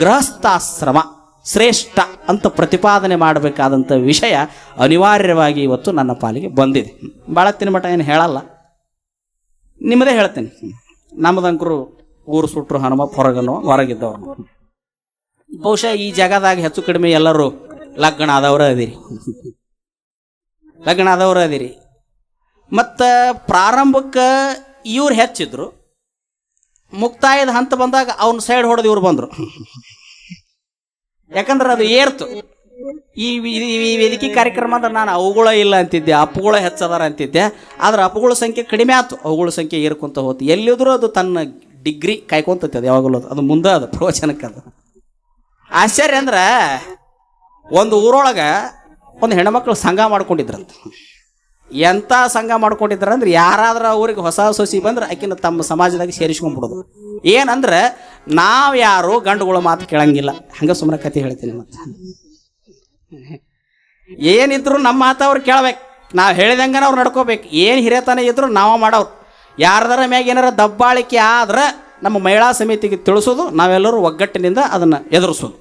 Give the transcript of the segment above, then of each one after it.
ಗೃಹಸ್ಥಾಶ್ರಮ ಶ್ರೇಷ್ಠ ಅಂತ ಪ್ರತಿಪಾದನೆ ಮಾಡಬೇಕಾದಂಥ ವಿಷಯ ಅನಿವಾರ್ಯವಾಗಿ ಇವತ್ತು ನನ್ನ ಪಾಲಿಗೆ ಬಂದಿದೆ. ಭಾಳ ತಿನ್ಮಟ ಏನು ಹೇಳಲ್ಲ. ನಿಮ್ಮದೇ ಹೇಳ್ತೇನೆ. ನಮ್ಮದಂಕರು ಊರು ಸುಟ್ಟರು ಹನುಮಪ್ಪ ಹೊರಗನ್ನು ಹೊರಗಿದ್ದವ್ರು. ಬಹುಶಃ ಈ ಜಾಗದಾಗ ಹೆಚ್ಚು ಕಡಿಮೆ ಎಲ್ಲರೂ ಲಗ್ನ ಆದವರ ಅದಿರಿ ಲಗ್ನ ಆದವರ ಅದಿರಿ ಮತ್ತು ಪ್ರಾರಂಭಕ್ಕೆ ಇವ್ರು ಹೆಚ್ಚಿದ್ರು. ಮುಕ್ತಾಯದ ಹಂತ ಬಂದಾಗ ಅವ್ನ ಸೈಡ್ ಹೊಡೆದು ಇವ್ರು ಬಂದರು. ಯಾಕಂದ್ರೆ ಅದು ಏರ್ತು. ಈ ವೇದಿಕೆ ಕಾರ್ಯಕ್ರಮ ಅಂದ್ರೆ ನಾನು ಅವುಗಳ ಇಲ್ಲ ಅಂತಿದ್ದೆ, ಅಪ್ಪುಗಳ ಹೆಚ್ಚದಾರ ಅಂತಿದ್ದೆ. ಆದ್ರೆ ಅಪ್ಪುಗಳ ಸಂಖ್ಯೆ ಕಡಿಮೆ ಆಯ್ತು ಅವುಗಳ ಸಂಖ್ಯೆ ಏರ್ಕೊಂತ ಹೋತು. ಎಲ್ಲಿದ್ರು ಅದು ತನ್ನ ಡಿಗ್ರಿ ಕಾಯ್ಕೊಂತೈತೆ ಅದು ಯಾವಾಗಲೂ ಅದು. ಅದು ಮುಂದೆ ಅದು, ಪ್ರವಚನಕ್ಕೆ ಅದು. ಆಶ್ಚರ್ಯ ಅಂದ್ರೆ ಒಂದು ಊರೊಳಗೆ ಒಂದು ಹೆಣ್ಮಕ್ಳು ಸಂಘ ಮಾಡ್ಕೊಂಡಿದ್ರಂತ. ಎಂಥ ಸಂಘ ಮಾಡ್ಕೊಂಡಿದ್ರಂದ್ರೆ ಯಾರಾದ್ರೂ ಅವ್ರಿಗೆ ಹೊಸ ಸೊಸಿ ಬಂದ್ರೆ ಆಕಿನ ತಮ್ಮ ಸಮಾಜದಾಗ ಸೇರಿಸ್ಕೊಂಡ್ಬಿಡೋದು ಏನಂದ್ರೆ ನಾವು ಯಾರು ಗಂಡುಗಳ ಮಾತು ಕೇಳಂಗಿಲ್ಲ. ಹಂಗೆ ಸುಮ್ಮನೆ ಕತೆ ಹೇಳ್ತೀನಿ ಮತ್ತೆ. ಏನಿದ್ರು ನಮ್ಮ ಮಾತು ಅವ್ರು ಕೇಳ್ಬೇಕು. ನಾವು ಹೇಳಿದಂಗನ ಅವ್ರು ನಡ್ಕೋಬೇಕು. ಏನು ಹಿರಿಯತನ ಇದ್ರು ನಾವು ಮಾಡೋರು. ಯಾರ್ದಾರ ಮ್ಯಾಗ ಏನಾರ ದಬ್ಬಾಳಿಕೆ ಆದ್ರೆ ನಮ್ಮ ಮಹಿಳಾ ಸಮಿತಿಗೆ ತಿಳಿಸೋದು, ನಾವೆಲ್ಲರೂ ಒಗ್ಗಟ್ಟಿನಿಂದ ಅದನ್ನು ಎದುರಿಸೋದು.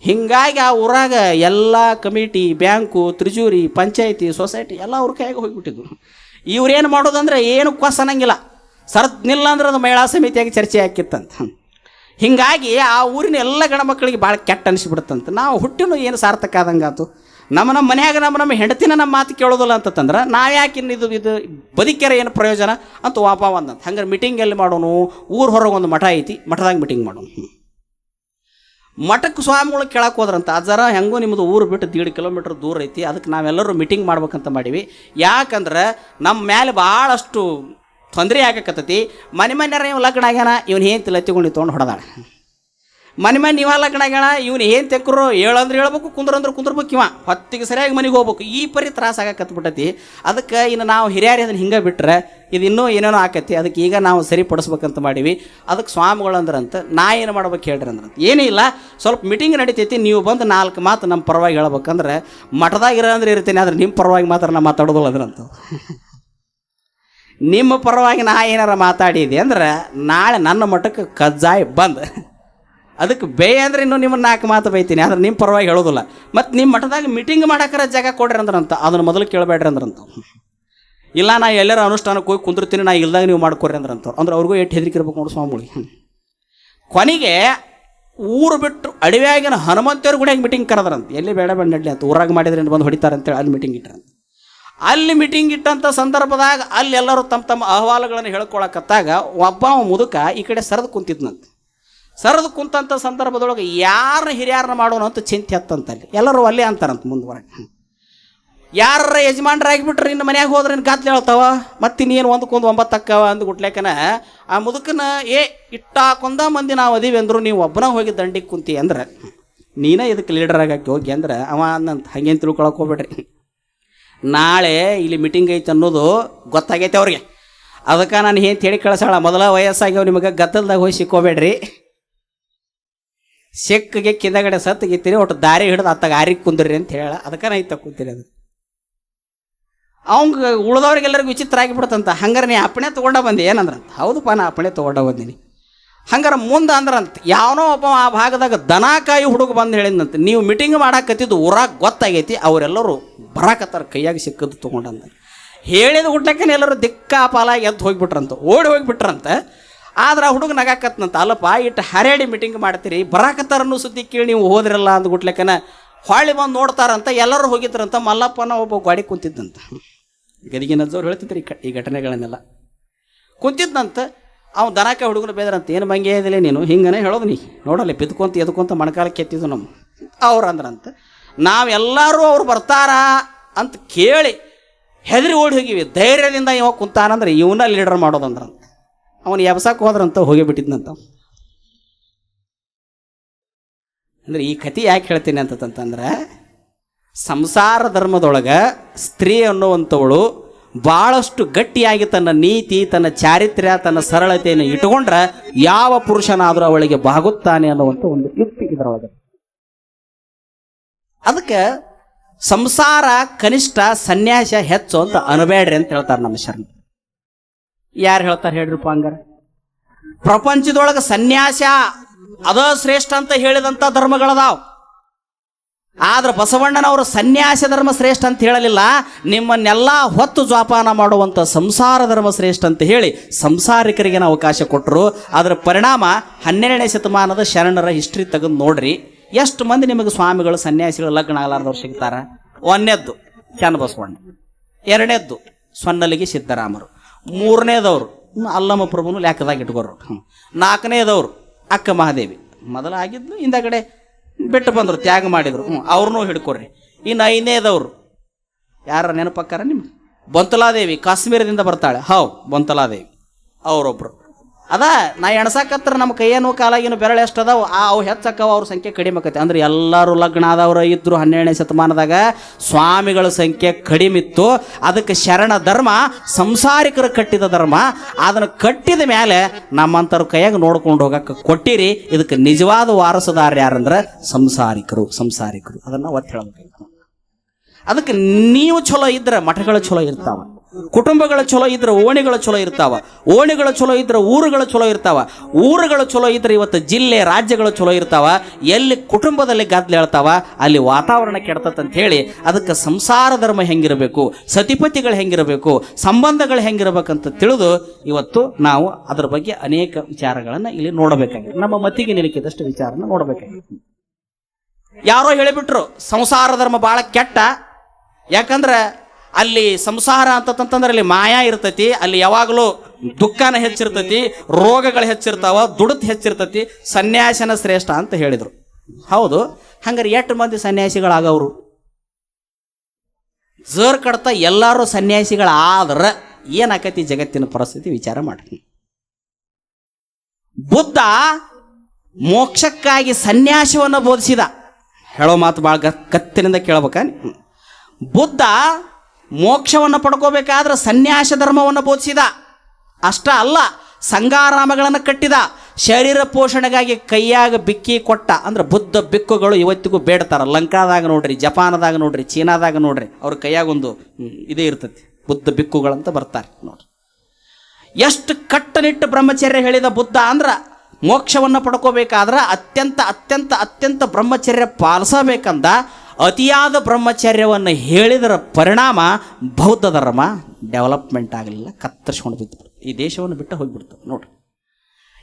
ಹಿಂಗಾಗಿ ಆ ಊರಾಗ ಎಲ್ಲ committee, bank, treasury, panchayat, society ಎಲ್ಲ ಅವ್ರ ಕೈಯಾಗ ಹೋಗಿಬಿಟ್ಟಿದ್ರು. ಇವ್ರೇನು ಮಾಡೋದಂದ್ರೆ ಏನು ಕ್ವಸ್ ಅನ್ನಂಗಿಲ್ಲ. ಸರ್ದ್ ನಿಲ್ಲ ಅಂದ್ರೆ ಅದು ಮಹಿಳಾ ಸಮಿತಿಯಾಗಿ ಚರ್ಚೆ ಹಾಕಿತ್ತಂತ ಹಿಂಗಾಗಿ ಆ ಊರಿನ ಎಲ್ಲ ಗಣಮಕ್ಕಳಿಗೆ ಭಾಳ ಕೆಟ್ಟ ಅನಿಸ್ಬಿಡುತ್ತಂತ. ನಾವು ಹುಟ್ಟಿನೂ ಏನು ಸಾರ್ಥಕ ಆದಂಗಾತು ನಮ್ಮ ನಮ್ಮ ಮನ್ಯಾಗ ನಮ್ಮ ನಮ್ಮ ಹೆಂಡತಿನ ನಮ್ಮ ಮಾತು ಕೇಳೋದಿಲ್ಲ ಅಂತಂದ್ರೆ ನಾವು ಯಾಕೆ ಇನ್ನು ಇದು ಇದು ಬದುಕ್ಯಾರ ಏನು ಪ್ರಯೋಜನ ಅಂತ ವಾಪ ಒಂದಂತ ಹಂಗಾರೆ ಮೀಟಿಂಗ್ ಎಲ್ಲಿ ಮಾಡೋನು? ಊರ ಹೊರಗೆ ಒಂದು ಮಠ ಐತಿ, ಮಠದಾಗ ಮೀಟಿಂಗ್ ಮಾಡೋನು. ಮಠಕ್ಕೆ ಸ್ವಾಮಿಗಳು ಕೇಳಕ್ಕೆ ಹೋದ್ರಂತ ಜರ ಹೆಂಗೋ ನಿಮ್ಮದು ಊರು ಬಿಟ್ಟು ದೀಡ್ ಕಿಲೋಮೀಟ್ರ್ ದೂರ ಐತಿ, ಅದಕ್ಕೆ ನಾವೆಲ್ಲರೂ ಮೀಟಿಂಗ್ ಮಾಡ್ಬೇಕಂತ ಮಾಡೀವಿ. ಯಾಕಂದ್ರೆ ನಮ್ಮ ಮೇಲೆ ಭಾಳಷ್ಟು ತೊಂದರೆ ಆಗಕತ್ತತಿ. ಮನೆ ಮನೆಯಾರ ಇವ್ ಲಗ್ನ ಆಗ್ಯಾನ, ಇವ್ನು ಏನು ತಿಲ್ಲ ತಗೊಂಡು ಹೊಡೆದಾಳ ಮನೆ ಮನೆ ಇವ ಲಗ್ನ ಆಗ್ಯಾನ, ಇವ್ನು ಏನು ತೆಕ್ಕರು ಹೇಳಂದ್ರೆ ಹೇಳ್ಬೇಕು, ಕುಂದ್ರಂದ್ರೆ ಕುಂದ್ರಬೇಕು ಇವ. ಹೊತ್ತಿಗೆ ಸರಿಯಾಗಿ ಮನೆಗೆ ಹೋಗ್ಬೇಕು. ಈ ಪರಿ ತ್ರಾಸ ಆಗಕತ್ಬಿಟ್ಟತಿ. ಅದಕ್ಕೆ ಇನ್ನು ನಾವು ಹಿರಿಯರಿ ಅದನ್ನು ಹಿಂಗೆ ಬಿಟ್ಟರೆ ಇದು ಇನ್ನೂ ಏನೇನೋ ಆಕತಿ. ಅದಕ್ಕೆ ಈಗ ನಾವು ಸರಿಪಡಿಸ್ಬೇಕಂತ ಮಾಡೀವಿ. ಅದಕ್ಕೆ ಸ್ವಾಮಿಗಳು ಅಂದ್ರಂತ, ನಾ ಏನು ಮಾಡ್ಬೇಕು ಹೇಳ್ರಿ ಅಂದ್ರಂತ. ಏನೂ ಇಲ್ಲ. ಸ್ವಲ್ಪ ಮೀಟಿಂಗ್ ನಡೀತೈತಿ. ನೀವು ಬಂದು ನಾಲ್ಕು ಮಾತು ನಮ್ಮ ಪರವಾಗಿ ಹೇಳ್ಬೇಕಂದ್ರೆ, ಮಠದಾಗ ಇರೋ ಅಂದ್ರೆ ಇರ್ತೀನಿ, ಆದ್ರೆ ನಿಮ್ಮ ಪರವಾಗಿ ಮಾತ್ರ ನಾ ಮಾತಾಡೋದಿಲ್ಲ ಅದ್ರಂತ. ನಿಮ್ಮ ಪರವಾಗಿ ನಾ ಏನಾರ ಮಾತಾಡಿದೆ ಅಂದ್ರೆ ನಾಳೆ ನನ್ನ ಮಠಕ್ಕೆ ಕಜ್ಜಾಯ ಬಂದ್. ಅದಕ್ಕೆ ಬೇ ಅಂದ್ರೆ ಇನ್ನೂ ನಿಮ್ಮನ್ನ ನಾಲ್ಕು ಮಾತು ಬೈತೀನಿ, ಆದ್ರೆ ನಿಮ್ಮ ಪರವಾಗಿ ಹೇಳೋದಿಲ್ಲ. ಮತ್ತು ನಿಮ್ಮ ಮಠದಾಗ ಮೀಟಿಂಗ್ ಮಾಡಕ್ಕಾರ ಜಾಗ ಕೊಡ್ರಿ ಅಂದ್ರಂತ, ಅದನ್ನು ಮೊದಲು ಕೇಳಬೇಡ್ರಿ ಅಂದ್ರಂತ. ಇಲ್ಲ, ನಾ ಎಲ್ಲರ ಅನುಷ್ಠಾನಕ್ಕೆ ಹೋಗಿ ಕುಂದಿರ್ತೀನಿ, ನಾ ಇಲ್ದಾಗ ನೀವು ಮಾಡ್ಕೊರಿ ಅಂದ್ರಂತ. ಅಂದ್ರೆ ಅವ್ರಿಗೂ ಎಷ್ಟು ಹೆದರಿಕೆ ಇರ್ಬೇಕು ನೋಡಿ ಸ್ವಾಮಿಗಳಿಗೆ ಕೊನೆಗೆ ಊರು ಬಿಟ್ಟು ಅಡವ್ಯಾಗಿನ ಹನುಮಂತೇವ್ರ ಗುಡಿಯಾಗಿ ಮೀಟಿಂಗ್ ಕರೆದ್ರಂತ. ಎಲ್ಲಿ ಬೇಡ ಬೇಡ ನಡ್ಲಿ ಅಂತ, ಊರಾಗ ಮಾಡಿದ್ರೆ ಬಂದು ಹೊಡಿತಾರೆ ಅಂತೇಳಿ ಅಲ್ಲಿ ಮೀಟಿಂಗ್ ಇಟ್ರಂತ. ಅಲ್ಲಿ ಮೀಟಿಂಗ್ ಇಟ್ಟಂಥ ಸಂದರ್ಭದಾಗ ಅಲ್ಲಿ ಎಲ್ಲರೂ ತಮ್ಮ ತಮ್ಮ ಅಹವಾಲುಗಳನ್ನು ಹೇಳ್ಕೊಳಕತ್ತಾಗ ಒಬ್ಬ ಮುದುಕ ಈ ಕಡೆ ಸರದು ಕುಂತಿದ್ನಂತೆ. ಸರದು ಕುಂತಂಥ ಸಂದರ್ಭದೊಳಗೆ ಯಾರ ಹಿರಿಯಾರನ್ನ ಮಾಡೋಣ ಅಂತ ಚಿಂತೆ ಹತ್ತಂತ ಅಲ್ಲಿ. ಎಲ್ಲರೂ ಅಲ್ಲೇ ಅಂತಾರಂತ ಮುಂದುವರೆ ಯಾರ ಯಜಮಾನ್ರಾಗಿಬಿಟ್ರೆ ಇನ್ನು ಮನ್ಯಾಗ ಹೋದ್ರೆ ಇನ್ನು ಗಾತ್ಲೆ ಹೇಳ್ತಾವ? ಮತ್ತೆ ಇನ್ನೇನು ಒಂದಕ್ಕೊಂದು ಒಂಬತ್ತಕ್ಕವ ಅಂದು ಗುಟ್ಲೇಕನ ಆ ಮುದುಕನ, ಏ, ಇಟ್ಟಾಕೊಂದ ಮಂದಿ ನಾವು ಅದೀವಿ ಅಂದರು ನೀವು ಒಬ್ಬನ ಹೋಗಿ ದಂಡಿಗೆ ಕುಂತಿ ಅಂದ್ರೆ, ನೀನೇ ಇದಕ್ಕೆ ಲೀಡರ್ ಆಗಾಕಿ ಹೋಗಿ ಅಂದ್ರೆ, ಅವ ಅಂದಂತ ಹಂಗೇನು ತಿಳ್ಕೊಳಕ್ಕೆ ಹೋಗ್ಬೇಡ್ರಿ. ನಾಳೆ ಇಲ್ಲಿ ಮೀಟಿಂಗ್ ಐತೆ ಅನ್ನೋದು ಗೊತ್ತಾಗೈತೆ ಅವ್ರಿಗೆ. ಅದಕ್ಕೆ ನಾನು ಏನು ಹೇಳಿ ಕಳಿಸೋಣ. ಮೊದಲ ವಯಸ್ಸಾಗ್ಯಾವ ನಿಮಗೆ ಗದ್ದಲ್ದಾಗ ಹೋಗಿ ಸಿಕ್ಕೋಬೇಡ್ರಿ. ಸಿಕ್ಕಿಗೆ ಕಿಂದಗಡೆ ಸತ್ತು ಗಿತ್ತೀರಿ ಒಟ್ಟು ದಾರಿ ಹಿಡಿದು ಅತ್ತಾಗ ಆರಿಗೆ ಕುಂದ್ರಿ ಅಂತ ಹೇಳ. ಅದಕ್ಕೆ ನಾ ಇತ್ತ ಕೂತೀರಿ ಅದು ಅವಂಗ ಉಳ್ದವ್ರಿಗೆಲ್ಲರಿಗೂ ವಿಚಿತ್ರ ಆಗಿಬಿಡ್ತಂತ. ಹಂಗಾರೆ ನೀ ಅಪ್ಪಣೆ ತೊಗೊಂಡ ಬಂದಿ ಏನಂದ್ರಂತ? ಹೌದಪ್ಪ ನಾ ಅಪ್ಪಣೆ ತೊಗೊಂಡ ಬಂದೀನಿ. ಹಂಗಾರೆ ಮುಂದೆ ಅಂದ್ರಂತ ಯಾವನೋ ಒಬ್ಬ ಆ ಭಾಗದಾಗ ದನಕಾಯಿ ಹುಡುಗ ಬಂದು ಹೇಳಿದಂತೆ ನೀವು ಮೀಟಿಂಗ್ ಮಾಡಾಕತ್ತಿದ್ದು ಊರಾಗ ಗೊತ್ತಾಗೈತಿ, ಅವರೆಲ್ಲರೂ ಬರಾಕತ್ತಾರ, ಕೈಯಾಗ ಸಿಕ್ಕದ್ದು ತೊಗೊಂಡಂತ. ಹೇಳಿದ ಹುಟ್ಲಕ್ಕೆ ಎಲ್ಲರೂ ದಿಕ್ಕಾಪಾಲ ಎದ್ದು ಹೋಗಿಬಿಟ್ರಂತ, ಓಡಿ ಹೋಗಿಬಿಟ್ರಂತ. ಆದ್ರೆ ಆ ಹುಡುಗ ನಗಾಕತ್ನಂತ, ಅಲ್ಲಪ್ಪ ಇಟ್ಟು ಹರೇಡಿ ಮೀಟಿಂಗ್ ಮಾಡ್ತೀರಿ, ಬರಾಕತ್ತಾರ ಅನ್ನೋ ಸುದ್ದಿ ಕೇಳಿ ನೀವು ಹೋದ್ರಲ್ಲ ಅಂದ್ ಗುಟ್ಲೆಕ್ಕನ, ಹೊಳ್ಳಿ ಬಂದು ನೋಡ್ತಾರಂತ, ಎಲ್ಲರೂ ಹೋಗಿದ್ರಂತ, ಮಲ್ಲಪ್ಪನ ಒಬ್ಬ ಗಾಡಿ ಕುಂತಿದ್ದಂತ. ಗದಿಗಿನ ಜೋರು ಹೇಳ್ತಿದ್ರಿ ಈ ಘಟನೆಗಳನ್ನೆಲ್ಲ. ಕುಂತಿದ್ದಂತ ಅವ್ ದನಕ ಹುಡುಗರು ಬೇದ್ರಂತ ಏನು ಮಂಗೆ ಇದಿಲ್ಲ ನೀನು? ಹಿಂಗನೆ ಹೇಳೋದು ನೀ. ನೋಡಲ್ಲ ಬಿದ್ಕೊಂತ ಎದ್ಕೊಂತ ಮಣಕಾಲಕ್ಕೆ ಎತ್ತಿದ್ದು ನಮ್ಮ ಅವ್ರು ಅಂದ್ರಂತ. ನಾವೆಲ್ಲರೂ ಅವ್ರು ಬರ್ತಾರಾ ಅಂತ ಕೇಳಿ ಹೆದರಿ ಓಡಿ ಹೋಗಿವಿ. ಧೈರ್ಯದಿಂದ ಇವ ಕುಂತಾನಂದ್ರೆ ಇವನ ಲೀಡರ್ ಮಾಡೋದಂದ್ರಂತ ಅವನು ಎಬ್ಸಕ್ಕೆ ಹೋದ್ರಂತ ಹೋಗಿಬಿಟ್ಟಿದ್ನಂತ ಅಂದ್ರೆ ಈ ಕತೆ ಯಾಕೆ ಹೇಳ್ತೀನಿ ಅಂತಂತಂದ್ರೆ, ಸಂಸಾರ ಧರ್ಮದೊಳಗೆ ಸ್ತ್ರೀ ಅನ್ನುವಂಥವಳು ಭಾಳಷ್ಟು ಗಟ್ಟಿಯಾಗಿ ತನ್ನ ನೀತಿ, ತನ್ನ ಚಾರಿತ್ರ್ಯ, ತನ್ನ ಸರಳತೆಯನ್ನು ಇಟ್ಟುಕೊಂಡ್ರೆ ಯಾವ ಪುರುಷನಾದರೂ ಅವಳಿಗೆ ಬಾಗುತ್ತಾನೆ ಅನ್ನುವಂಥ ಒಂದು ಯುಕ್ತಿ ಇದರೊಳಗೆ. ಅದಕ್ಕೆ ಸಂಸಾರ ಕನಿಷ್ಠ ಸನ್ಯಾಸ ಹೆಚ್ಚು ಅಂತ ಅನಬೇಡ್ರಿ ಅಂತ ಹೇಳ್ತಾರೆ ನಮ್ಮ ಶರಣ ಯಾರು ಹೇಳ್ತಾರೆ ಹೇಳ್ರಿಪ್ಪ ಹಂಗಾರ ಪ್ರಪಂಚದೊಳಗೆ ಸನ್ಯಾಸ ಅದ ಶ್ರೇಷ್ಠ ಅಂತ ಹೇಳಿದಂಥ ಧರ್ಮಗಳದಾವ್. ಆದ್ರೆ ಬಸವಣ್ಣನವರು ಸನ್ಯಾಸ ಧರ್ಮ ಶ್ರೇಷ್ಠ ಅಂತ ಹೇಳಲಿಲ್ಲ. ನಿಮ್ಮನ್ನೆಲ್ಲ ಹೊತ್ತು ಜೋಪಾನ ಮಾಡುವಂಥ ಸಂಸಾರ ಧರ್ಮ ಶ್ರೇಷ್ಠ ಅಂತ ಹೇಳಿ ಸಂಸಾರಿಕರಿಗೆ ಅವಕಾಶ ಕೊಟ್ಟರು ಅದರ ಪರಿಣಾಮ ಹನ್ನೆರಡನೇ ಶತಮಾನದ ಶರಣರ ಹಿಸ್ಟ್ರಿ ತೆಗೆದು ನೋಡ್ರಿ. ಎಷ್ಟು ಮಂದಿ ನಿಮಗೆ ಸ್ವಾಮಿಗಳು, ಸನ್ಯಾಸಿಗಳು, ಲಗ್ನ ಆಗಲಾರ್ದವ್ರು ಸಿಗ್ತಾರ? ಒಂದನೇದ್ದು ಚನ್ನಬಸವಣ್ಣ ಎರಡನೇದ್ದು ಸೊನ್ನಲಿಗೆ ಸಿದ್ದರಾಮರು. ಮೂರನೇದವರು ಅಲ್ಲಮ್ಮ ಪ್ರಭುನು ಲೆಕ್ಕದಾಗ ಇಟ್ಕೋರು. ನಾಲ್ಕನೇದವರು ಅಕ್ಕ ಮಹಾದೇವಿ. ಮೊದಲಾಗಿದ್ದು ಇಂದ ಹಿಂದಗಡೆ ಬಿಟ್ಟು ಬಂದರು, ತ್ಯಾಗ ಮಾಡಿದ್ರು. ಹ್ಞೂ ಅವ್ರನ್ನೂ ಹಿಡ್ಕೊಡ್ರಿ. ಇನ್ನು ಐದನೇದವರು. ಯಾರ ನೆನಪಕ್ಕಾರ ನಿಮ್ಗೆ? ಬಂತಲಾದೇವಿ, ಕಾಶ್ಮೀರದಿಂದ ಬರ್ತಾಳೆ. ಹೌ, ಬೊಂತಲಾದೇವಿ. ಅವರೊಬ್ರು. ಅದ ನಾ ಎಣಸಾಕತ್ರ ನಮ್ಮ ಕೈಯೇನು ಕಾಲಾಗಿನ ಬೆರಳು ಎಷ್ಟು ಅದಾವ. ಆ ಅವು ಹೆಚ್ಚಕ್ಕವ, ಅವ್ರ ಸಂಖ್ಯೆ ಕಡಿಮೆ ಆಕೈತೆ. ಅಂದ್ರೆ ಎಲ್ಲರೂ ಲಗ್ನ ಆದವ್ರು ಇದ್ರು ಹನ್ನೆರಡನೇ ಶತಮಾನದಾಗ ಸ್ವಾಮಿಗಳ ಸಂಖ್ಯೆ ಕಡಿಮೆ ಇತ್ತು. ಅದಕ್ಕೆ ಶರಣ ಧರ್ಮ, ಸಂಸಾರಿಕರು ಕಟ್ಟಿದ ಧರ್ಮ, ಅದನ್ನು ಕಟ್ಟಿದ ಮೇಲೆ ನಮ್ಮಂಥವ್ರ ಕೈಯಾಗ ನೋಡ್ಕೊಂಡು ಹೋಗಕ್ಕೆ ಕೊಟ್ಟಿರಿ. ಇದಕ್ಕೆ ನಿಜವಾದ ವಾರಸುದಾರ ಯಾರಂದ್ರೆ? ಸಂಸಾರಿಕರು ಸಂಸಾರಿಕರು. ಅದನ್ನು ಒತ್ತಿ ಹೇಳಬೇಕು ಅದಕ್ಕೆ ನೀವು ಚಲೋ ಇದ್ರೆ ಮಠಗಳು ಚಲೋ ಇರ್ತಾವ. ಕುಟುಂಬಗಳು ಚಲೋ ಇದ್ರೆ ಓಣಿಗಳ ಚಲೋ ಇರ್ತಾವ, ಓಣಿಗಳ ಚಲೋ ಇದ್ರೆ ಊರುಗಳ ಚಲೋ ಇರ್ತಾವ, ಊರುಗಳ ಚಲೋ ಇದ್ರೆ ಇವತ್ತು ಜಿಲ್ಲೆ, ರಾಜ್ಯಗಳು ಚಲೋ ಇರ್ತಾವ, ಎಲ್ಲಿ ಕುಟುಂಬದಲ್ಲಿ ಗದ್ದಲ ಹೇಳ್ತಾವ, ಅಲ್ಲಿ ವಾತಾವರಣ ಕೆಡ್ತತ್ ಹೇಳಿ ಅದಕ್ಕೆ ಸಂಸಾರ ಧರ್ಮ ಹೆಂಗಿರಬೇಕು, ಸತಿಪತಿಗಳು ಹೆಂಗಿರಬೇಕು, ಸಂಬಂಧಗಳು ಹೆಂಗಿರಬೇಕಂತ ತಿಳಿದು ಇವತ್ತು ನಾವು ಅದರ ಬಗ್ಗೆ ಅನೇಕ ವಿಚಾರಗಳನ್ನು ಇಲ್ಲಿ ನೋಡಬೇಕಾಗಿದೆ. ನಮ್ಮ ಮತಿಗೆ ನಿಲುಕಿದಷ್ಟು ವಿಚಾರನ ನೋಡಬೇಕಾಗಿದೆ. ಯಾರೋ ಹೇಳಿಬಿಟ್ರು, ಸಂಸಾರ ಧರ್ಮ ಭಾಳ ಕೆಟ್ಟ, ಯಾಕಂದ್ರೆ ಅಲ್ಲಿ ಸಂಸಾರ ಅಂತಂತಂದ್ರೆ ಅಲ್ಲಿ ಮಾಯಾ ಇರ್ತೈತಿ, ಅಲ್ಲಿ ಯಾವಾಗಲೂ ದುಃಖನ ಹೆಚ್ಚಿರ್ತೈತಿ, ರೋಗಗಳು ಹೆಚ್ಚಿರ್ತಾವ ದುಡ್ದು ಹೆಚ್ಚಿರ್ತೈತಿ, ಸನ್ಯಾಸನ ಶ್ರೇಷ್ಠ ಅಂತ ಹೇಳಿದರು. ಹೌದು, ಹಂಗಾರೆ ಎಷ್ಟು ಮಂದಿ ಸನ್ಯಾಸಿಗಳಾಗವ್ರು? ಜರ್ ಕಡ್ತಾ ಎಲ್ಲರೂ ಸನ್ಯಾಸಿಗಳಾದ್ರೆ ಏನಾಕತಿ ಜಗತ್ತಿನ ಪರಿಸ್ಥಿತಿ ವಿಚಾರ ಮಾಡ್ತೀನಿ. ಬುದ್ಧ ಮೋಕ್ಷಕ್ಕಾಗಿ ಸನ್ಯಾಸವನ್ನು ಬೋಧಿಸಿದ. ಹೇಳೋ ಮಾತು ಭಾಳ ಕತ್ತಿನಿಂದ ಕೇಳ್ಬೇಕ ಬುದ್ಧ ಮೋಕ್ಷವನ್ನು ಪಡ್ಕೋಬೇಕಾದ್ರೆ ಸನ್ಯಾಸ ಧರ್ಮವನ್ನು ಬೋಧಿಸಿದ. ಅಷ್ಟ ಅಲ್ಲ ಸಂಗಾರಾಮಗಳನ್ನು ಕಟ್ಟಿದ. ಶರೀರ ಪೋಷಣೆಗಾಗಿ ಕೈಯಾಗ ಬಿಕ್ಕಿ ಕೊಟ್ಟ. ಅಂದ್ರೆ ಬುದ್ಧ ಬಿಕ್ಕುಗಳು ಇವತ್ತಿಗೂ ಬೇಡ್ತಾರೆ. ಲಂಕಾದಾಗ ನೋಡ್ರಿ, ಜಪಾನದಾಗ ನೋಡ್ರಿ, ಚೀನಾದಾಗ ನೋಡ್ರಿ, ಅವ್ರ ಕೈಯಾಗೊಂದು ಇದೇ ಇರ್ತೈತಿ. ಬುದ್ಧ ಬಿಕ್ಕುಗಳಂತ ಬರ್ತಾರೆ ನೋಡ್ರಿ. ಎಷ್ಟು ಕಟ್ಟನಿಟ್ಟು ಬ್ರಹ್ಮಚರ್ಯ ಹೇಳಿದ ಬುದ್ಧ ಅಂದ್ರೆ ಮೋಕ್ಷವನ್ನು ಪಡ್ಕೋಬೇಕಾದ್ರೆ ಅತ್ಯಂತ ಅತ್ಯಂತ ಅತ್ಯಂತ ಬ್ರಹ್ಮಚರ್ಯ ಪಾಲಿಸಬೇಕಂದ ಅತಿಯಾದ ಬ್ರಹ್ಮಚರ್ಯವನ್ನು ಹೇಳಿದರ ಪರಿಣಾಮ ಬೌದ್ಧ ಧರ್ಮ ಡೆವಲಪ್ಮೆಂಟ್ ಆಗಲಿಲ್ಲ, ಕತ್ತರಿಸ್ಕೊಂಡು ಬಿದ್ದು ಈ ದೇಶವನ್ನು ಬಿಟ್ಟು ಹೋಗಿಬಿಡ್ತು, ನೋಡ್ರಿ.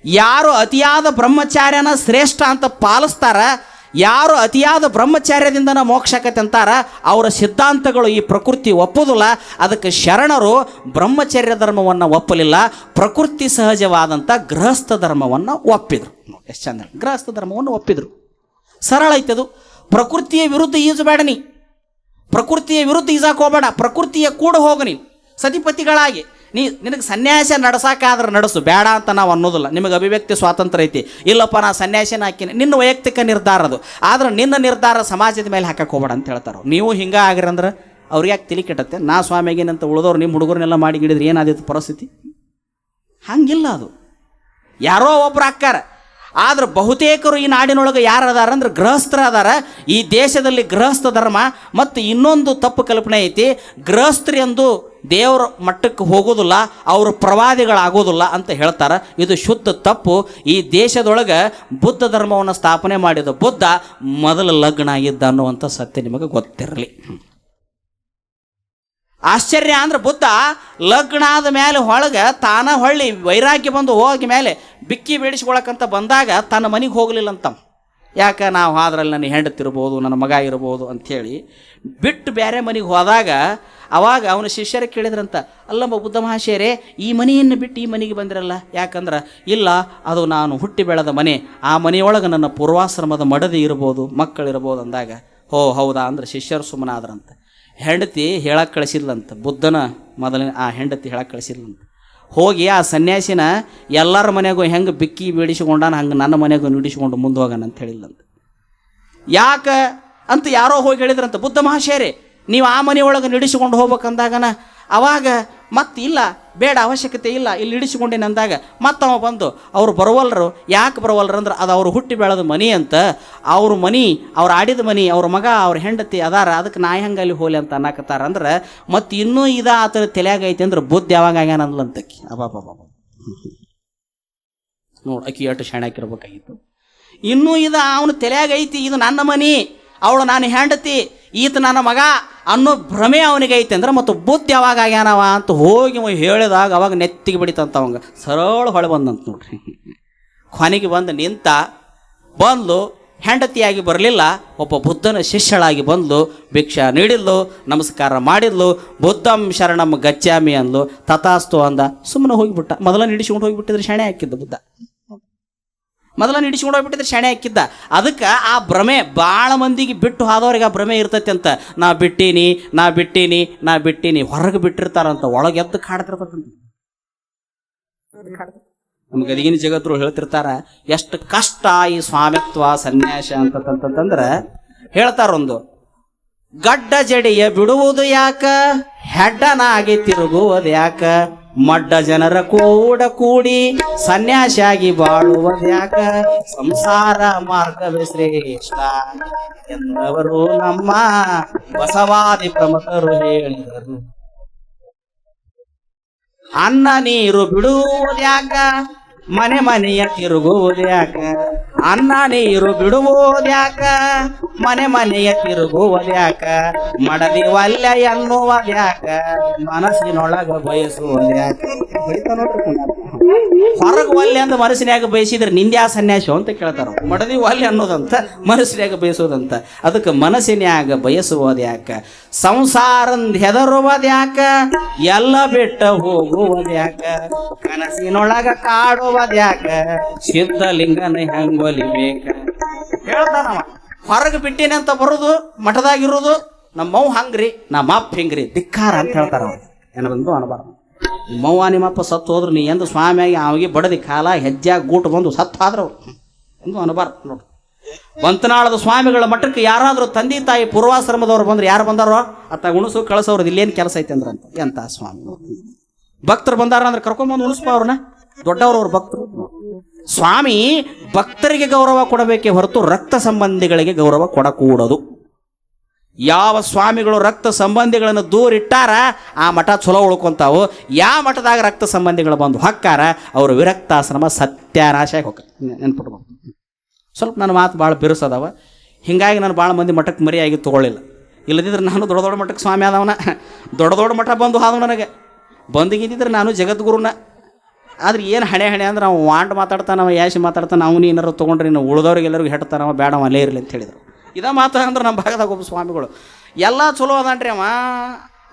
ಯಾರು ಅತಿಯಾದ ಬ್ರಹ್ಮಚಾರ್ಯನ ಶ್ರೇಷ್ಠ ಅಂತ ಪಾಲಿಸ್ತಾರ, ಯಾರು ಅತಿಯಾದ ಬ್ರಹ್ಮಚಾರ್ಯದಿಂದನ ಮೋಕ್ಷಕತೆ ಅಂತಾರ ಅವರ ಸಿದ್ಧಾಂತಗಳು ಈ ಪ್ರಕೃತಿ ಒಪ್ಪುದಿಲ್ಲ. ಅದಕ್ಕೆ ಶರಣರು ಬ್ರಹ್ಮಚರ್ಯ ಧರ್ಮವನ್ನು ಒಪ್ಪಲಿಲ್ಲ, ಪ್ರಕೃತಿ ಸಹಜವಾದಂಥ ಗೃಹಸ್ಥ ಧರ್ಮವನ್ನು ಒಪ್ಪಿದ್ರು. ಎಷ್ಟು ಚಂದ್ರ ಗೃಹಸ್ಥ ಧರ್ಮವನ್ನು ಒಪ್ಪಿದ್ರು. ಸರಳ ಐತದು. ಪ್ರಕೃತಿಯ ವಿರುದ್ಧ ಈಜಬೇಡ ನೀ. ಪ್ರಕೃತಿಯ ವಿರುದ್ಧ ಈಜಾಕ ಹೋಗಬೇಡ. ಪ್ರಕೃತಿಯ ಕೂಡ ಹೋಗು ನೀವು ಸತಿಪತಿಗಳಾಗಿ. ನೀ ನಿನಗೆ ಸನ್ಯಾಸ ನಡ್ಸಾಕಾದ್ರೆ ನಡೆಸು. ಬೇಡ ಅಂತ ನಾವು ಅನ್ನೋದಿಲ್ಲ. ನಿಮಗೆ ಅಭಿವ್ಯಕ್ತಿ ಸ್ವಾತಂತ್ರ್ಯ ಐತಿ. ಇಲ್ಲಪ್ಪ, ನಾ ಸನ್ಯಾಸಿನ ಹಾಕಿನಿ. ನಿನ್ನ ವೈಯಕ್ತಿಕ ನಿರ್ಧಾರ ಅದು. ಆದ್ರೆ ನಿನ್ನ ನಿರ್ಧಾರ ಸಮಾಜದ ಮೇಲೆ ಹಾಕಕ್ಕೆ ಹೋಗ್ಬೇಡ ಅಂತ ಹೇಳ್ತಾರೆ ನೀವು ಹಿಂಗೆ ಆಗಿರಿ ಅಂದ್ರೆ ಅವ್ರಿಗೆ ಯಾಕೆ ತಿಳಿ ಕೆಟ್ಟತ್ತೆ? ನಾ ಸ್ವಾಮಿಗೇನಂತ ಉಳಿದವ್ರು ನಿಮ್ಮ ಹುಡುಗರನ್ನೆಲ್ಲ ಮಾಡಿ ಗಿಡಿದ್ರೆ ಏನಾದಿತ್ತು ಪರಿಸ್ಥಿತಿ? ಹಂಗಿಲ್ಲ ಅದು. ಯಾರೋ ಒಬ್ರು ಹಾಕ್ಕಾರ ಆದ್ರೆ ಬಹುತೇಕರು ಈ ನಾಡಿನೊಳಗೆ ಯಾರು ಅದಾರ ಅಂದ್ರೆ ಗೃಹಸ್ಥರ ಅದಾರ ಈ ದೇಶದಲ್ಲಿ ಗೃಹಸ್ಥ ಧರ್ಮ ಮತ್ತು ಇನ್ನೊಂದು ತಪ್ಪು ಕಲ್ಪನೆ ಐತಿ. ಗೃಹಸ್ಥರು ಎಂದು ದೇವರ ಮಟ್ಟಕ್ಕೆ ಹೋಗೋದಿಲ್ಲ, ಅವರು ಪ್ರವಾದಿಗಳಾಗೋದಿಲ್ಲ ಅಂತ ಹೇಳ್ತಾರೆ. ಇದು ಶುದ್ಧ ತಪ್ಪು. ಈ ದೇಶದೊಳಗೆ ಬುದ್ಧ ಧರ್ಮವನ್ನು ಸ್ಥಾಪನೆ ಮಾಡಿದ ಬುದ್ಧ ಮೊದಲ ಲಗ್ನ ಆಗಿದ್ದ ಅನ್ನುವಂಥ ಸತ್ಯ ನಿಮಗೆ ಗೊತ್ತಿರಲಿ. ಆಶ್ಚರ್ಯ ಅಂದ್ರೆ ಬುದ್ಧ ಲಗ್ನ ಆದ ಮೇಲೆ ಹೊಳಗೆ ತಾನ ಹೊಳ್ಳಿ ವೈರಾಗ್ಯ ಬಂದು ಹೋಗಿ ಮೇಲೆ ಬಿಕ್ಕಿ ಬೇಡಿಸ್ಕೊಳಕಂತ ಬಂದಾಗ ತನ್ನ ಮನೆಗೆ ಹೋಗಲಿಲ್ಲ ಅಂತ ಯಾಕೆ ನಾವು ಆದ್ರಲ್ಲಿ ನನ್ನ ಹೆಂಡತಿರ್ಬೋದು ನನ್ನ ಮಗ ಇರ್ಬೋದು ಅಂಥೇಳಿ ಬಿಟ್ಟು ಬೇರೆ ಮನೆಗೆ ಹೋದಾಗ ಅವಾಗ ಅವನ ಶಿಷ್ಯರ ಕೇಳಿದ್ರಂತ, ಅಲ್ಲಮ್ಮ ಬುದ್ಧ ಮಹಾಶಯರೇ, ಈ ಮನೆಯನ್ನು ಬಿಟ್ಟು ಈ ಮನೆಗೆ ಬಂದಿರಲ್ಲ? ಯಾಕಂದ್ರೆ, ಇಲ್ಲ, ಅದು ನಾನು ಹುಟ್ಟಿ ಬೆಳೆದ ಮನೆ, ಆ ಮನೆಯೊಳಗೆ ನನ್ನ ಪೂರ್ವಾಶ್ರಮದ ಮಡದಿ ಇರ್ಬೋದು, ಮಕ್ಕಳಿರ್ಬೋದು ಅಂದಾಗ, ಹೋ, ಹೌದಾ? ಅಂದ್ರೆ ಶಿಷ್ಯರು ಸುಮ್ಮನಾದ್ರಂತ. ಹೆಂಡತಿ ಹೇಳಕ್ಕೆ ಕಳಿಸಿದ್ಲಂತ, ಬುದ್ಧನ ಮೊದಲಿನ ಆ ಹೆಂಡತಿ ಹೇಳಕ್ಕೆ ಕಳಿಸಿದ್ಲಂತ. ಹೋಗಿ ಆ ಸನ್ಯಾಸಿನ ಎಲ್ಲರ ಮನೆಗೂ ಹೆಂಗೆ ಬಿಕ್ಕಿ ಬೇಡಿಸಿಕೊಂಡಾನ, ಹಂಗೆ ನನ್ನ ಮನೆಗೂ ನುಡಿಸಿಕೊಂಡು ಮುಂದೆ ಹೋಗೋಣ ಅಂತ ಹೇಳಿಲ್ಲಂತ ಯಾಕೆ ಅಂತ ಯಾರೋ ಹೋಗಿ ಹೇಳಿದ್ರಂತ, ಬುದ್ಧ ಮಹಾಶಯರೇ, ನೀವು ಆ ಮನೆಯೊಳಗೆ ನಿಡಿಸಿಕೊಂಡು ಹೋಗ್ಬೇಕಂದಾಗನ ಅವಾಗ ಮತ್ತೆ ಇಲ್ಲ, ಬೇಡ ಅವಶ್ಯಕತೆ ಇಲ್ಲ, ಇಲ್ಲಿ ಇಡಿಸಿಕೊಂಡೇನೆ ಅಂದಾಗ ಮತ್ತೆ ಅವ ಬಂದು, ಅವ್ರು ಬರವಲ್ಲರು ಯಾಕೆ ಬರವಲ್ಲರು ಅಂದ್ರೆ ಅದು ಅವ್ರು ಹುಟ್ಟಿ ಬೆಳೆದ ಮನಿ ಅಂತ. ಅವ್ರ ಮನಿ, ಅವ್ರು ಆಡಿದ ಮನಿ, ಅವ್ರ ಮಗ, ಅವ್ರ ಹೆಂಡತಿ ಅದಾರ ಅದಕ್ಕೆ ನಾ ಹೆಂಗೆ ಅಲ್ಲಿ ಹೋಲಿ ಅಂತ ಅನ್ನಕತ್ತಾರ ಅಂದ್ರೆ ಮತ್ತೆ ಇನ್ನೂ ಇದ ಆತರ ತಲೆಯಾಗ ಐತಿ ಅಂದ್ರೆ ಬುದ್ಧಿ ಯಾವಾಗ ಆಗ್ಯಾನ ಅಂದ್ಲಂತಕ್ಕಿ ಅಬಾಬಾಬಾ ನೋಡಿ ಅಕ್ಕಿ ಎಷ್ಟು ಶಾಣಾಕಿರ್ಬೇಕಾಗಿತ್ತು ಇನ್ನೂ ಇದು ಅವನ ತಲೆಯಾಗ ಐತಿ, ಇದು ನನ್ನ ಮನಿ. ಅವಳು ನಾನು ಹೆಂಡತಿ, ಈತ ನನ್ನ ಮಗ ಅನ್ನೋ ಭ್ರಮೆ ಅವನಿಗೆ ಐತೆ ಅಂದ್ರೆ ಮತ್ತು ಬುದ್ಧಿ ಯಾವಾಗ ಆಗ್ಯಾನವ ಅಂತ ಹೋಗಿ ಹೇಳಿದಾಗ ಅವಾಗ ನೆತ್ತಿಗೆ ಬಿಡಿತಂತ ಅವಂಗ. ಸರಳ ಹೊಳೆ ಬಂದಂತ ನೋಡ್ರಿ. ಕೊನೆಗೆ ಬಂದು ನಿಂತ ಬಂದು ಹೆಂಡತಿಯಾಗಿ ಬರಲಿಲ್ಲ, ಒಬ್ಬ ಬುದ್ಧನ ಶಿಷ್ಯಳಾಗಿ ಬಂದು ಭಿಕ್ಷ ನೀಡಿದ್ಲು, ನಮಸ್ಕಾರ ಮಾಡಿದ್ಲು, ಬುದ್ಧಂ ಶರಣಂ ಗಚ್ಚಾಮಿ ಅಂದ್ಲು, ತಥಾಸ್ತು ಅಂದ. ಸುಮ್ಮನೆ ಹೋಗಿಬಿಟ್ಟ. ಮೊದಲ ನಿಡಿಸ್ಕೊಂಡು ಹೋಗಿಬಿಟ್ಟಿದ್ರೆ ಶಾಣೆ ಹಾಕಿದ್ದ ಬುದ್ಧ. ಮೊದಲ ನಿಡಿಸ್ಕೊಂಡು ಹೋಗ್ಬಿಟ್ಟಿದ್ರೆ ಶಾಣೆ ಹಾಕಿದ್ದ. ಅದಕ್ಕೆ ಆ ಭ್ರಮೆ ಭಾಳ ಮಂದಿಗೆ ಬಿಟ್ಟು ಹೋದವ್ರಿಗೆ ಆ ಭ್ರಮೆ ಇರ್ತೈತೆ ಅಂತ. ನಾ ಬಿಟ್ಟೀನಿ ನಾ ಬಿಟ್ಟೀನಿ ನಾ ಬಿಟ್ಟೀನಿ, ಹೊರಗೆ ಬಿಟ್ಟಿರ್ತಾರಂತ. ಒಳಗೆ ಎದ್ದು ಕಾಡ್ತಿರ್ತಂತ ನಮ್ಗೆ ಗದಿಗಿನ ಜಗತ್ರು ಹೇಳ್ತಿರ್ತಾರ, ಎಷ್ಟು ಕಷ್ಟ ಈ ಸ್ವಾಮಿತ್ವ ಸನ್ಯಾಸ ಅಂತಂತಂತಂದ್ರೆ ಹೇಳ್ತಾರೊಂದು ಗಡ್ಡ ಜಡಿಯ ಬಿಡುವುದು ಯಾಕ? ಹೆಡ್ಡನಾಗಿ ತಿರುಗುವುದು ಯಾಕ? ಮಡ್ಡ ಜನರ ಕೂಡ ಕೂಡಿ ಸನ್ಯಾಸಿಯಾಗಿ ಬಾಳುವ ಯಾಕ ಸಂಸಾರ ಮಾರ್ಗವೇ ಶ್ರೇಷ್ಠ ಎಂದವರು ನಮ್ಮ ಬಸವಾದಿ ಪ್ರಮುಖರು ಹೇಳಿದರು. ಅನ್ನ ನೀರು ಬಿಡುವುದ್ಯಾಕ ಮನೆ ಮನೆಯ ತಿರುಗುವುದ್ಯಾಕ ಅನ್ನ ನೀರು ಬಿಡುವುದ್ಯಾಕ? ಮನೆ ಮನೆಯ ತಿರುಗುವುದ್ಯಾಕ? ಮಡದಿ ವಲ್ಯ ಎನ್ನುವುದ್ಯಾಕ? ಮನಸ್ಸಿನೊಳಗ ಬಯಸುವುದ್ಯಾಕ. ಹೊರಗೆ ಒಲ್ಲೆ ಅಂತ ಮನಸ್ಸಿನ್ಯಾಗ ಬಯಸಿದ್ರೆ ನಿಂದ್ಯಾ ಸನ್ಯಾಸ ಅಂತ ಕೇಳ್ತಾರ. ಮಡದಿ ಒಲ್ಲೆ ಅನ್ನೋದಂತ, ಮನಸ್ಸಿನ್ಯಾಗ ಬಯಸೋದಂತ. ಅದಕ್ಕೆ ಮನಸ್ಸಿನ್ಯಾಗ ಬಯಸುವುದ್ಯಾಕ ಸಂಸಾರಂದ್ ಹೆದರುವುದ್ಯಾಕ ಎಲ್ಲ ಬಿಟ್ಟ ಹೋಗುವುದ್ಯಾಕ ಕನಸಿನೊಳಗ ಕಾಡುವುದ್ಯಾಕ ಸಿದ್ಧಲಿಂಗನ ಹೆಂಗೊಲಿಬೇಕ ಹೇಳ್ತಾನವ ಹೊರಗೆ ಬಿಟ್ಟಿನ ಅಂತ ಬರೋದು ಮಠದಾಗಿರೋದು ನಮ್ಮವ್ ಹಂಗ್ರಿ ನಮ್ಮ ಅಪ್ಪ ಹಿಂಗ್ರಿ, ಧಿಕ್ಕಾರ ಅಂತ ಹೇಳ್ತಾರ ಅವ್ರು ಏನ ನಿಮ್ಮವ್ವ ನಿಮ್ಮಪ್ಪ ಸತ್ತು ಹೋದ್ರು, ನೀ ಎಂದು ಸ್ವಾಮಿಯಾಗಿ ಅವಿಗೆ ಬಡದಿ ಕಾಲ, ಹೆಜ್ಜೆಯಾಗಿ ಗೂಟ ಬಂದು ಸತ್ತು ಆದ್ರೆ ಎಂದು ಅನಬಾರ್ದು ನೋಡು. ಬಂತನಾಳದ ಸ್ವಾಮಿಗಳ ಮಠಕ್ಕೆ ಯಾರಾದರೂ ತಂದೆ ತಾಯಿ ಪೂರ್ವಾಶ್ರಮದವ್ರು ಬಂದ್ರೆ ಯಾರು ಬಂದಾರೋ? ಅತ್ತ ಉಣಸು ಕಳಿಸೋರು ಇಲ್ಲೇನು ಕೆಲಸ ಐತೆ ಅಂದ್ರೆ ಅಂತ. ಎಂತ ಸ್ವಾಮಿ ಭಕ್ತರು ಬಂದಾರ ಅಂದ್ರೆ ಕರ್ಕೊಂಬಂದು ಉಣಿಸ್ಪ ಅವ್ರನ್ನ. ದೊಡ್ಡವ್ರು ಅವ್ರ ಭಕ್ತರು. ಸ್ವಾಮಿ, ಭಕ್ತರಿಗೆ ಗೌರವ ಕೊಡಬೇಕೇ ಹೊರತು ರಕ್ತ ಸಂಬಂಧಿಗಳಿಗೆ ಗೌರವ ಕೊಡಕೂಡದು. ಯಾವ ಸ್ವಾಮಿಗಳು ರಕ್ತ ಸಂಬಂಧಿಗಳನ್ನು ದೂರಿಟ್ಟಾರ ಆ ಮಠ ಚಲೋ ಉಳ್ಕೊಂತಾವು. ಯಾವ ಮಠದಾಗ ರಕ್ತ ಸಂಬಂಧಿಗಳು ಬಂದು ಹೊಕ್ಕಾರ ಅವರು ವಿರಕ್ತಾಶ್ರಮ ಸತ್ಯಾನಾಶ ಹೋಗ ನೆನ್ಪಿಟ್ಬೋದು ಸ್ವಲ್ಪ ನನ್ನ ಮಾತು ಭಾಳ ಬಿರುಸದವ. ಹಿಂಗಾಗಿ ನಾನು ಭಾಳ ಮಂದಿ ಮಠಕ್ಕೆ ಮರಿಯಾಗಿ ತೊಗೊಳ್ಳಿಲ್ಲ. ಇಲ್ಲದಿದ್ರೆ ನಾನು ದೊಡ್ಡ ದೊಡ್ಡ ಮಠಕ್ಕೆ ಸ್ವಾಮಿ ಆದವನ. ದೊಡ್ಡ ದೊಡ್ಡ ಮಠ ಬಂದು ಆದವು ನನಗೆ. ಬಂದಿಗಿದ್ದಿದ್ರೆ ನಾನು ಜಗದ್ಗುರುನ. ಆದ್ರೆ ಏನು ಹಣೆ ಹಣೆ ಅಂದ್ರೆ ನಾವು ವಾಂಡ್ ಮಾತಾಡ್ತಾನ ಯಾಶಿ ಮಾತಾಡ್ತಾನೆ ಅವನು ಏನಾರು ತೊಗೊಂಡ್ರೆ ಇನ್ನು ಉಳಿದವ್ರಿಗೆಲ್ಲರಿಗೂ ಹೆಟ್ತಾನವ ಅವ ಬೇಡ ಅವ ಅಲ್ಲೇ ಇರಲಿ ಅಂತ ಹೇಳಿದರು. ಇದ ಮಾತು ಅಂದ್ರೆ ನಮ್ಮ ಭಾಗದಾಗ ಒಬ್ಬ ಸ್ವಾಮಿಗಳು, ಎಲ್ಲ ಚಲೋ ಅದಾನ್ರಿ ಅವ.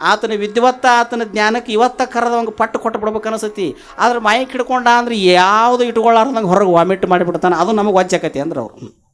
ಆತನ ವಿದ್ವತ್ತ, ಆತನ ಜ್ಞಾನಕ್ಕೆ ಇವತ್ತ ಕರೆದವಂಗೆ ಪಟ್ಟು ಕೊಟ್ಟು ಬಿಡ್ಬೇಕು ಅನಿಸತಿ. ಆದ್ರೆ ಮೈಕ್ ಹಿಡ್ಕೊಂಡ ಅಂದ್ರೆ ಯಾವುದು ಇಟ್ಕೊಳ್ಳಾರ್ದಂಗೆ ಹೊರಗೆ ವಾಮಿಟ್ ಮಾಡಿಬಿಡ್ತಾನೆ. ಅದು ನಮಗೆ ವಜ್ಜಾಕತಿ ಅಂದ್ರೆ ಅವ್ರು.